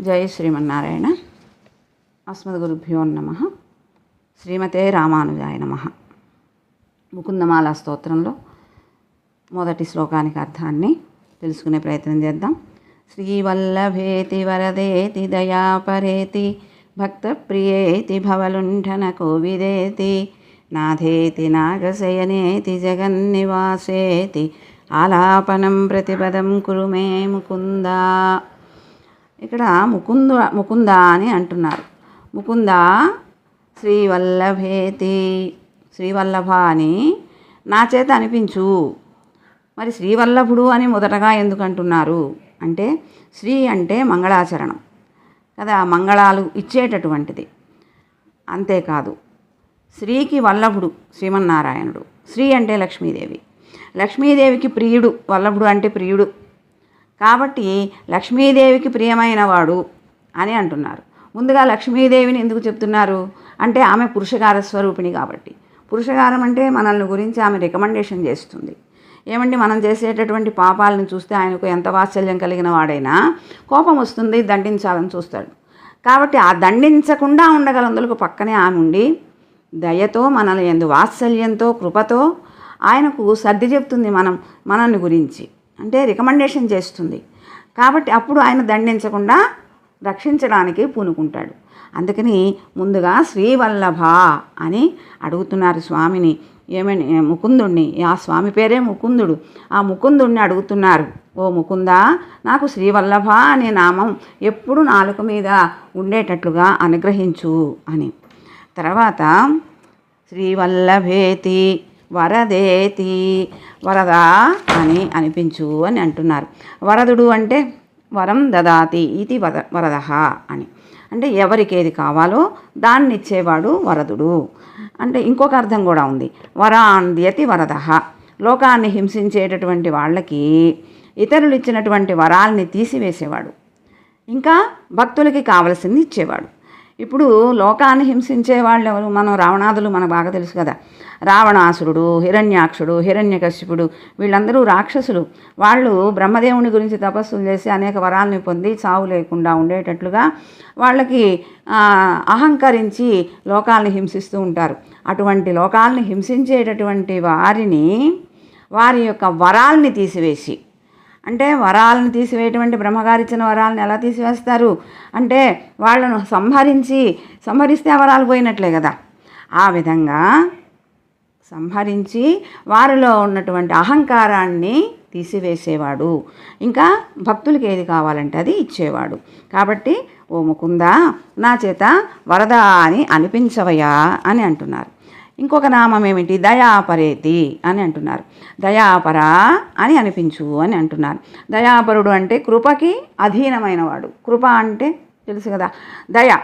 జై శ్రీమన్నారాయణ. అస్మద్గురుభ్యో నమ. శ్రీమతే రామానుజాయ నమ. ముకుందమాల స్తోత్రంలో మొదటి శ్లోకానికి అర్థాన్ని తెలుసుకునే ప్రయత్నం చేద్దాం. శ్రీవల్లభేతి వరదేతి దయాపరేతి భక్తప్రియేతి భవలుంఠన కోవిదేతి నాథేతి నాగశయనేతి జగన్నివాసేతి ఆలాపనం ప్రతిపదం కురు మే ముకుందా. ఇక్కడ ముకుంద ముకుంద అని అంటున్నారు. ముకుంద శ్రీవల్లభేతి శ్రీవల్లభ అని నా చేత అనిపించు. మరి శ్రీవల్లభుడు అని మొదటగా ఎందుకు అంటున్నారు? అంటే శ్రీ అంటే మంగళాచరణం. కదా మంగళాలు ఇచ్చేటటువంటిది. అంతేకాదు శ్రీకి వల్లభుడు శ్రీమన్నారాయణుడు. శ్రీ అంటే లక్ష్మీదేవి. లక్ష్మీదేవికి ప్రియుడు వల్లభుడు అంటే ప్రియుడు. కాబట్టి లక్ష్మీదేవికి ప్రియమైన వాడు అని అంటున్నారు. ముందుగా లక్ష్మీదేవిని ఎందుకు చెప్తున్నారు? అంటే ఆమె పురుషకార స్వరూపిణి కాబట్టి. పురుషకారం అంటే మనల్ని గురించి ఆమె రికమెండేషన్ చేస్తుంది. ఏమండి? మనం చేసేటటువంటి పాపాలను చూస్తే ఆయనకు ఎంత వాత్సల్యం కలిగిన వాడైనా కోపం వస్తుంది దండించాలని చూస్తాడు. కాబట్టి ఆ దండించకుండా ఉండగలందులకు పక్కనే ఆమె ఉండి దయతో మనల్ని ఎందు వాత్సల్యంతో కృపతో ఆయనకు సర్ది చెప్తుంది మనం మనల్ని గురించి. అంటే రికమెండేషన్ చేస్తుంది. కాబట్టి అప్పుడు ఆయన దండించకుండా రక్షించడానికి పూనుకుంటాడు. అందుకని ముందుగా శ్రీవల్లభ అని అడుగుతున్నారు స్వామిని. ఏమని? ముకుందుణ్ణి. ఆ స్వామి పేరే ముకుందుడు. ఆ ముకుందుణ్ణి అడుగుతున్నారు. ఓ ముకుందా నాకు శ్రీవల్లభ అనే నామం ఎప్పుడు నాలుక మీద ఉండేటట్లుగా అనుగ్రహించు అని. తర్వాత శ్రీవల్లభేతి వరదేతి వరద అని అనిపించు అని అంటున్నారు. వరదుడు అంటే వరం దదాతి ఇది వర వరద అని. అంటే ఎవరికి ఏది కావాలో దాన్ని ఇచ్చేవాడు వరదుడు. అంటే ఇంకొక అర్థం కూడా ఉంది. వరాంద్యతి వరద లోకాన్ని హింసించేటటువంటి వాళ్ళకి ఇతరులు ఇచ్చినటువంటి వరాల్ని తీసివేసేవాడు. ఇంకా భక్తులకి కావలసింది ఇచ్చేవాడు. ఇప్పుడు లోకాన్ని హింసించే వాళ్ళు ఎవరు మనం రావణాదులు మనకు బాగా తెలుసు కదా. రావణాసురుడు హిరణ్యాక్షుడు హిరణ్యకశ్యపుడు వీళ్ళందరూ రాక్షసులు. వాళ్ళు బ్రహ్మదేవుని గురించి తపస్సులు చేసి అనేక వరాలని పొంది చావు లేకుండా ఉండేటట్లుగా వాళ్ళకి అహంకరించి లోకాలను హింసిస్తూ ఉంటారు. అటువంటి లోకాలను హింసించేటటువంటి వారిని వారి యొక్క వరాల్ని తీసివేసి అంటే వరాలను తీసివేయటువంటి బ్రహ్మగారు ఇచ్చిన వరాలను ఎలా తీసివేస్తారు? అంటే వాళ్ళను సంహరించి సంహరిస్తే ఆ వరాలు పోయినట్లే కదా. ఆ విధంగా సంహరించి వారిలో ఉన్నటువంటి అహంకారాన్ని తీసివేసేవాడు. ఇంకా భక్తులకి ఏది కావాలంటే అది ఇచ్చేవాడు. కాబట్టి ఓ ముకుందా నా చేత వరద అని అనిపించవయా అని అంటున్నారు. ఇంకొక నామం ఏమిటి? దయాపరేతి అని అంటున్నారు. దయాపర అని అనిపించు అని అంటున్నారు. దయాపరుడు అంటే కృపకి అధీనమైనవాడు. కృప అంటే తెలుసు కదా? దయ.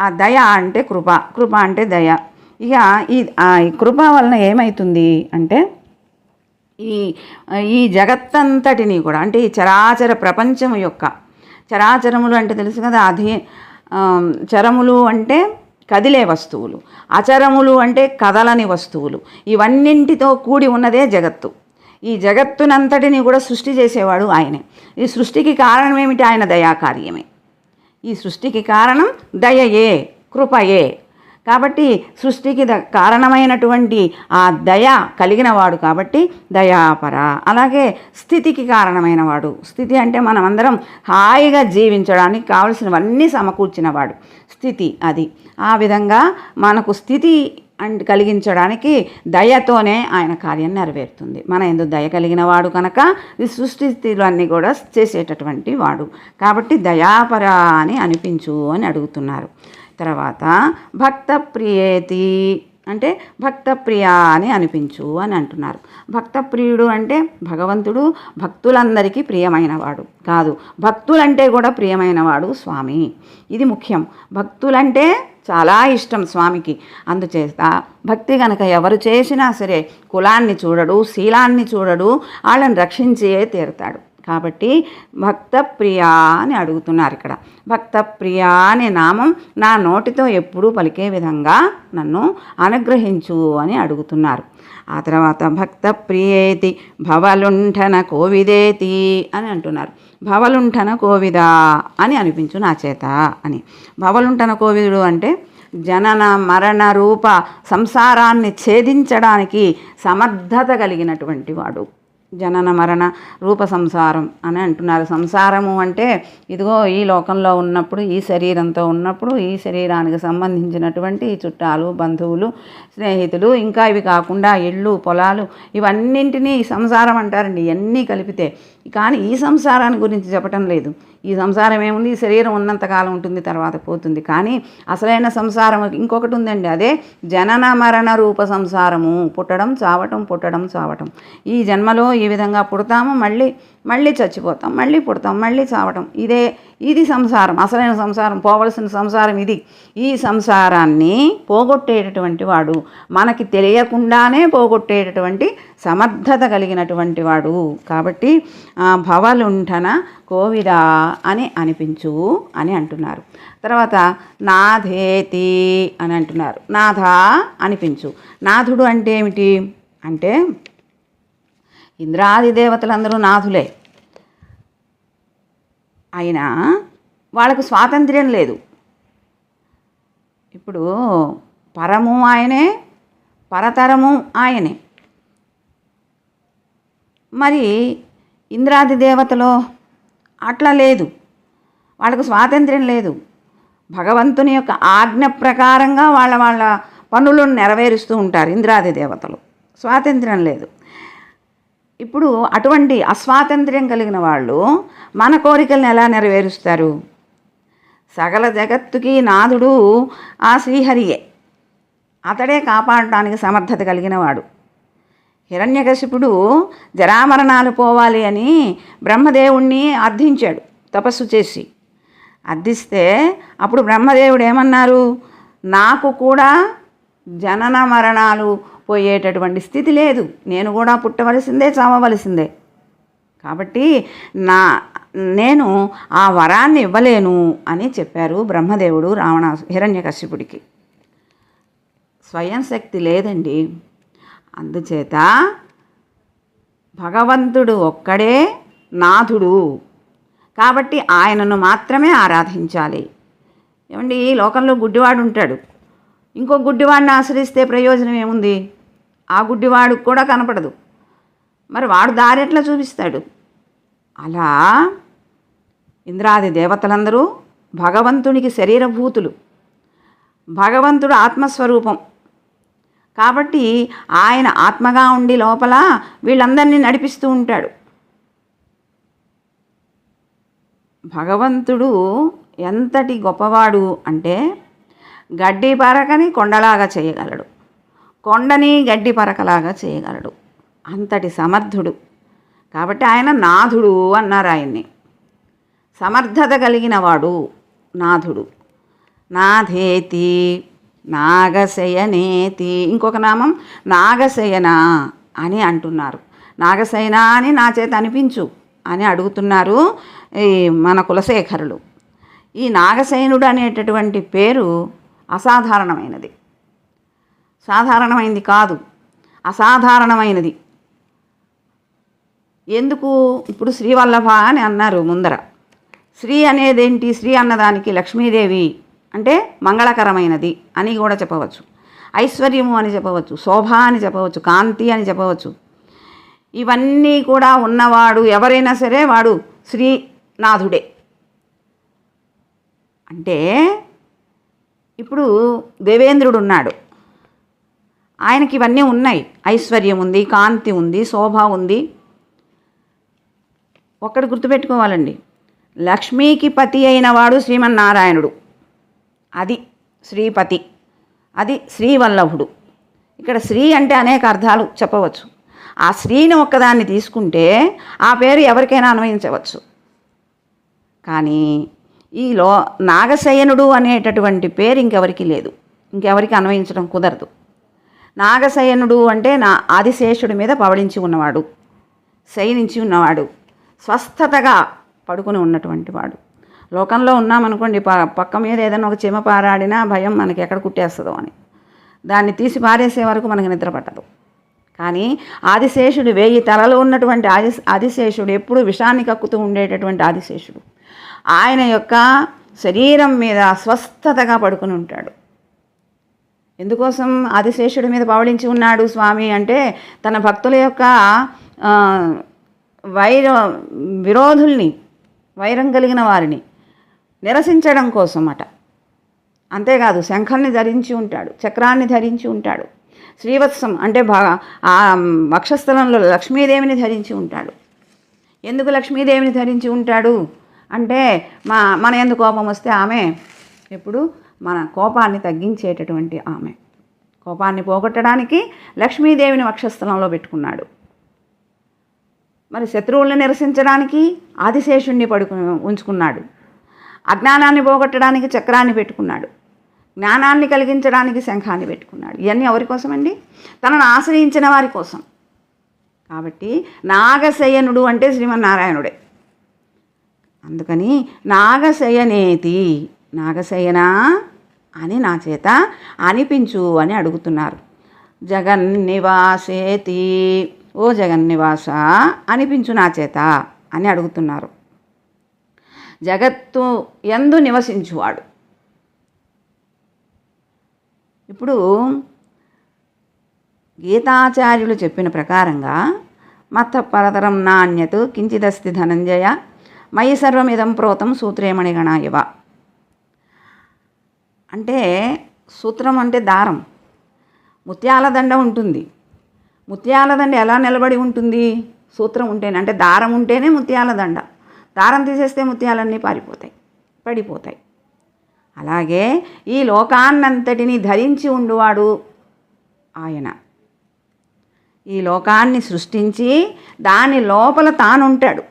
ఆ దయ అంటే కృప. కృప అంటే దయ. ఇక ఈ కృప వలన ఏమవుతుంది అంటే ఈ ఈ జగత్తంతటిని కూడా అంటే ఈ చరాచర ప్రపంచం యొక్క చరాచరములు అంటే తెలుసు కదా? అధీ చరములు అంటే కదిలే వస్తువులు. అచరములు అంటే కదలని వస్తువులు. ఇవన్నింటితో కూడి ఉన్నదే జగత్తు. ఈ జగత్తునంతటిని కూడా సృష్టి చేసేవాడు ఆయనే. ఈ సృష్టికి కారణం ఏమిటి ఆయన దయాకార్యమే. ఈ సృష్టికి కారణం దయయే కృపయే. కాబట్టి సృష్టికి ద కారణమైనటువంటి ఆ దయ కలిగినవాడు కాబట్టి దయాపర. అలాగే స్థితికి కారణమైనవాడు. స్థితి అంటే మనమందరం హాయిగా జీవించడానికి కావలసినవన్నీ సమకూర్చినవాడు. స్థితి అది. ఆ విధంగా మనకు స్థితి అండ్ కలిగించడానికి దయతోనే ఆయన కార్యం నెరవేరుతుంది. మన ఎందుకు దయ కలిగిన వాడు కనుక ఈ సృష్టి స్థితులన్నీ కూడా చేసేటటువంటి వాడు. కాబట్టి దయాపర అని అనిపించు అని అడుగుతున్నారు. తర్వాత భక్త ప్రియేతి అంటే భక్తప్రియ అని అనిపించు అని అంటున్నారు. భక్తప్రియుడు అంటే భగవంతుడు భక్తులందరికీ ప్రియమైనవాడు కాదు. భక్తులంటే కూడా ప్రియమైనవాడు స్వామి. ఇది ముఖ్యం. భక్తులంటే చాలా ఇష్టం స్వామికి. అందుచేత భక్తి గనక ఎవరు చేసినా సరే కులాన్ని చూడడు శీలాన్ని చూడడు వాళ్ళని రక్షించే తీరుతాడు. కాబట్టి భక్త ప్రియా అని అడుగుతున్నారు ఇక్కడ. భక్త ప్రియా అనే నామం నా నోటితో ఎప్పుడూ పలికే విధంగా నన్ను అనుగ్రహించు అని అడుగుతున్నారు. ఆ తర్వాత భక్త ప్రియేతి భవలుంఠన కోవిదేతి అని అంటున్నారు. భవలుంఠన కోవిద అని అనిపించు నా చేత అని. భవలుంఠన కోవిదుడు అంటే జనన మరణ రూప సంసారాన్ని ఛేదించడానికి సమర్థత కలిగినటువంటి వాడు. జనన మరణ రూప సంసారం అని అంటున్నారు. సంసారము అంటే ఇదిగో ఈ లోకంలో ఉన్నప్పుడు ఈ శరీరంతో ఉన్నప్పుడు ఈ శరీరానికి సంబంధించినటువంటి చుట్టాలు బంధువులు స్నేహితులు ఇంకా ఇవి కాకుండా ఇళ్ళు పొలాలు ఇవన్నింటినీ సంసారం అంటారండి. ఇవన్నీ కలిపితే కానీ ఈ సంసారాన్ని గురించి చెప్పటం లేదు. ఈ సంసారం ఏముంది? ఈ శరీరం ఉన్నంతకాలం ఉంటుంది తర్వాత పోతుంది. కానీ అసలైన సంసారం ఇంకొకటి ఉందండి అదే జనన మరణ రూప సంసారము. పుట్టడం చావటం పుట్టడం చావటం. ఈ జన్మలో ఈ విధంగా పుడతాము మళ్ళీ మళ్ళీ చచ్చిపోతాం మళ్ళీ పుడతాం మళ్ళీ చావటం. ఇదే ఇది సంసారం. అసలైన సంసారం పోవలసిన సంసారం ఇది. ఈ సంసారాన్ని పోగొట్టేటటువంటి వాడు మనకి తెలియకుండానే పోగొట్టేటటువంటి సమర్థత కలిగినటువంటి వాడు. కాబట్టి భవలుంఠన కోవిదా అని అనిపించు అని అంటున్నారు. తర్వాత నాథేతి అని అంటున్నారు. నాథ అనిపించు. నాథుడు అంటే ఏమిటి? అంటే ఇంద్రాది దేవతలందరూ నాథులే అయినా వాళ్ళకు స్వాతంత్ర్యం లేదు. ఇప్పుడు పరము ఆయనే పరతరము ఆయనే. మరి ఇంద్రాది దేవతలో అట్లా లేదు. వాళ్ళకు స్వాతంత్ర్యం లేదు. భగవంతుని యొక్క ఆజ్ఞ ప్రకారంగా వాళ్ళ వాళ్ళ పనులను నెరవేరుస్తూ ఉంటారు ఇంద్రాది దేవతలు. స్వాతంత్ర్యం లేదు. ఇప్పుడు అటువంటి అస్వాతంత్ర్యం కలిగిన వాళ్ళు మన కోరికలను ఎలా నెరవేరుస్తారు? సకల జగత్తుకి నాథుడు ఆ శ్రీహరియే. అతడే కాపాడటానికి సమర్థత కలిగినవాడు హిరణ్యకశిపుడు జరామరణాలు పోవాలి అని బ్రహ్మదేవుణ్ణి అర్థించాడు తపస్సు చేసి. అర్థిస్తే అప్పుడు బ్రహ్మదేవుడు ఏమన్నారు? నాకు కూడా జనన మరణాలు పోయేటటువంటి స్థితి లేదు. నేను కూడా పుట్టవలసిందే చావవలసిందే. కాబట్టి నా నేను ఆ వరాన్ని ఇవ్వలేను అని చెప్పారు బ్రహ్మదేవుడు రావణ హిరణ్యకశిపుడికి. స్వయం శక్తి లేదండి. అందుచేత భగవంతుడు ఒక్కడే నాథుడు. కాబట్టి ఆయనను మాత్రమే ఆరాధించాలి. ఏమండి ఈ లోకంలో గుడ్డివాడు ఉంటాడు. ఇంకో గుడ్డివాడిని ఆశ్రయిస్తే ప్రయోజనం ఏముంది? ఆ గుడ్డివాడు కూడా కనపడదు. మరి వాడు దారి ఎట్లా చూపిస్తాడు? అలా ఇంద్రాది దేవతలందరూ భగవంతునికి శరీరభూతులు. భగవంతుడు ఆత్మస్వరూపం. కాబట్టి ఆయన ఆత్మగా ఉండి లోపల వీళ్ళందరినీ నడిపిస్తూ ఉంటాడు. భగవంతుడు ఎంతటి గొప్పవాడు అంటే గడ్డి పరకని కొండలాగా చేయగలడు. కొండని గడ్డి పరకలాగా చేయగలడు. అంతటి సమర్థుడు. కాబట్టి ఆయన నాథుడు అన్నారు ఆయన్ని. సమర్థత కలిగిన వాడు నాథుడు. నాథేతి. నాగశయనేతి ఇంకొక నామం నాగశయన అని అంటున్నారు. నాగశయన అని నా చేత అనిపించు అని అడుగుతున్నారు ఈ మన కులశేఖరులు. ఈ నాగశయనుడు అనేటటువంటి పేరు అసాధారణమైనది. సాధారణమైనది కాదు. అసాధారణమైనది. ఎందుకు? ఇప్పుడు శ్రీవల్లభ అని అన్నారు ముందర. శ్రీ అనేదేంటి? శ్రీ అన్నదానికి లక్ష్మీదేవి అంటే మంగళకరమైనది అని కూడా చెప్పవచ్చు. ఐశ్వర్యము అని చెప్పవచ్చు శోభ అని చెప్పవచ్చు కాంతి అని చెప్పవచ్చు. ఇవన్నీ కూడా ఉన్నవాడు ఎవరైనా సరే వాడు శ్రీనాథుడే. అంటే ఇప్పుడు దేవేంద్రుడు ఉన్నాడు. ఆయనకి ఇవన్నీ ఉన్నాయి. ఐశ్వర్యం ఉంది కాంతి ఉంది శోభ ఉంది. ఒక్కడు గుర్తుపెట్టుకోవాలండి. లక్ష్మీకి పతి అయిన వాడు శ్రీమన్నారాయణుడు. అది శ్రీపతి. అది శ్రీవల్లభుడు. ఇక్కడ శ్రీ అంటే అనేక అర్థాలు చెప్పవచ్చు. ఆ శ్రీని ఒక్కదాన్ని తీసుకుంటే ఆ పేరు ఎవరికైనా అన్వయించవచ్చు. కానీ ఈలో నాగశయనుడు అనేటటువంటి పేరు ఇంకెవరికి లేదు. ఇంకెవరికి అన్వయించడం కుదరదు. నాగశయనుడు అంటే నా ఆదిశేషుడి మీద పవడించి ఉన్నవాడు. శయనించి ఉన్నవాడు. స్వస్థతగా పడుకుని ఉన్నటువంటి వాడు. లోకంలో ఉన్నామనుకోండి ప పక్క మీద ఏదైనా ఒక చీమ పారాడినా భయం మనకి ఎక్కడ కుట్టేస్తుందో అని. దాన్ని తీసి పారేసే వరకు మనకి నిద్ర పట్టదు. కానీ ఆదిశేషుడు వేయి తలలు ఉన్నటువంటి ఆది ఆదిశేషుడు ఎప్పుడు విషాన్ని కక్కుతూ ఉండేటటువంటి ఆదిశేషుడు. ఆయన యొక్క శరీరం మీద స్వస్థతగా పడుకుని ఉంటాడు. ఎందుకోసం ఆదిశేషుడి మీద పవళించి ఉన్నాడు స్వామి అంటే తన భక్తుల యొక్క వైర విరోధుల్ని వైరం కలిగిన వారిని నిరసించడం కోసం అంతేకాదు శంఖల్ని ధరించి ఉంటాడు చక్రాన్ని ధరించి ఉంటాడు. శ్రీవత్సం అంటే బాగా ఆ వక్షస్థలంలో లక్ష్మీదేవిని ధరించి ఉంటాడు. ఎందుకు లక్ష్మీదేవిని ధరించి ఉంటాడు? అంటే మా మన ఎందు కోపం వస్తే ఆమె ఎప్పుడు మన కోపాన్ని తగ్గించేటటువంటి ఆమె. కోపాన్ని పోగొట్టడానికి లక్ష్మీదేవిని వక్షస్థలంలో పెట్టుకున్నాడు. మరి శత్రువుల్ని నిరసించడానికి ఆదిశేషుణ్ణి పడుకు ఉంచుకున్నాడు. అజ్ఞానాన్ని పోగొట్టడానికి చక్రాన్ని పెట్టుకున్నాడు. జ్ఞానాన్ని కలిగించడానికి శంఖాన్ని పెట్టుకున్నాడు. ఇవన్నీ ఎవరి కోసమండి? తనను ఆశ్రయించిన వారి కోసం. కాబట్టి నాగశయనుడు అంటే శ్రీమన్నారాయణుడే. అందుకని నాగశయనేతి నాగశయనా అని నా చేత అనిపించు అని అడుగుతున్నారు. జగన్నివాసేతి ఓ జగన్నివాస అనిపించు నా చేత అని అడుగుతున్నారు. జగత్తు ఎందు నివసించువాడు. ఇప్పుడు గీతాచార్యులు చెప్పిన ప్రకారంగా మత్త పరతరం నాణ్యత్ కించిదస్తి ధనంజయ మయి సర్వమిదం ప్రోతం సూత్రేమణి ఇవ అంటే సూత్రం అంటే దారం. ముత్యాల దండ ఉంటుంది. ముత్యాల దండ ఎలా నిలబడి ఉంటుంది? సూత్రం ఉంటేనే అంటే దారం ఉంటేనే ముత్యాల దండ. దారం తీసేస్తే ముత్యాలన్నీ పారిపోతాయి పడిపోతాయి. అలాగే ఈ లోకాన్నంతటిని ధరించి ఉండువాడు ఆయన. ఈ లోకాన్ని సృష్టించి దాని లోపల తానుంటాడు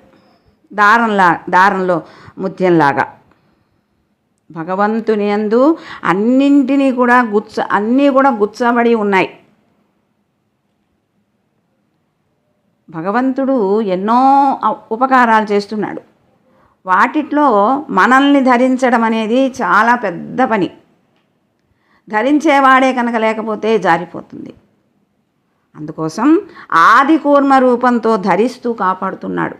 దారంలా దారంలో ముత్యంలాగా. భగవంతుని యందు అన్నింటినీ కూడా గుచ్చ అన్నీ కూడా గుచ్చబడి ఉన్నాయి. భగవంతుడు ఎన్నో ఉపకారాలు చేస్తున్నాడు. వాటిట్లో మనల్ని ధరించడం అనేది చాలా పెద్ద పని. ధరించేవాడే కనుక లేకపోతే జారిపోతుంది. అందుకోసం ఆది కూర్మ రూపంతో ధరిస్తూ కాపాడుతున్నాడు.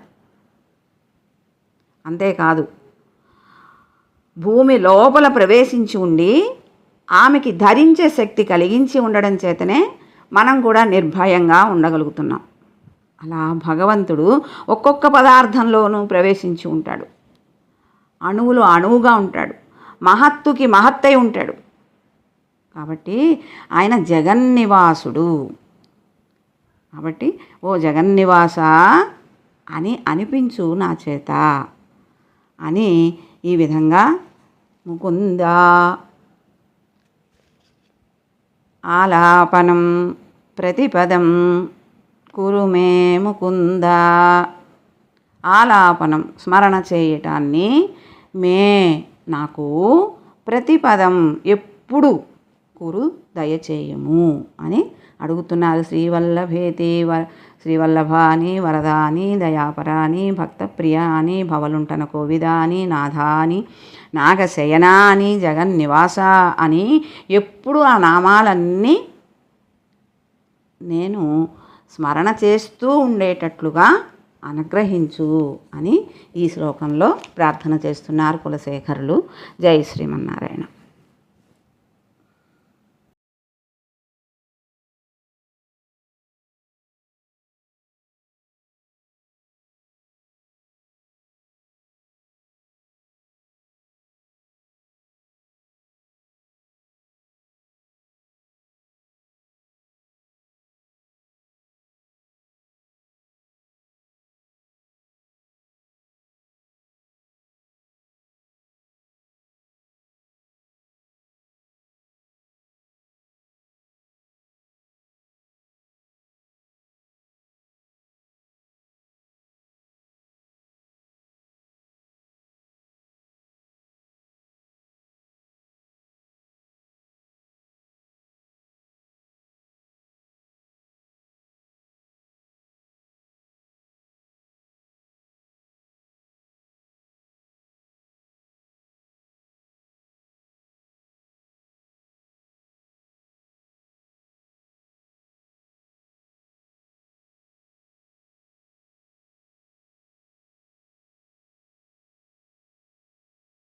అంతేకాదు భూమి లోపల ప్రవేశించి ఉండి ఆమెకి ధరించే శక్తి కలిగించి ఉండడం చేతనే మనం కూడా నిర్భయంగా ఉండగలుగుతున్నాం. అలా భగవంతుడు ఒక్కొక్క పదార్థంలోనూ ప్రవేశించి ఉంటాడు. అణువులు అణువుగా ఉంటాడు. మహత్తుకి మహత్తై ఉంటాడు. కాబట్టి ఆయన జగన్నివాసుడు. కాబట్టి ఓ జగన్నివాస అని అనిపించు నా చేత అని ఈ విధంగా ముకుంద. ఆలాపనం ప్రతిపదం కురుమే ముకుంద. ఆలాపనం స్మరణ చేయటాన్ని మే నాకు ప్రతిపదం ఎప్పుడు కురు దయచేయము అని అడుగుతున్నారు. శ్రీవల్లభేతి వ శ్రీవల్లభాని వరదాని దయాపరాని భక్తప్రియాని భవలుంటన కోవిదాని నాథాని నాగశయనా అని జగన్నివాస అని ఎప్పుడు ఆ నామాలన్నీ నేను స్మరణ చేస్తూ ఉండేటట్లుగా అనుగ్రహించు అని ఈ శ్లోకంలో ప్రార్థన చేస్తున్నారు కులశేఖరులు. జై శ్రీమన్నారాయణ.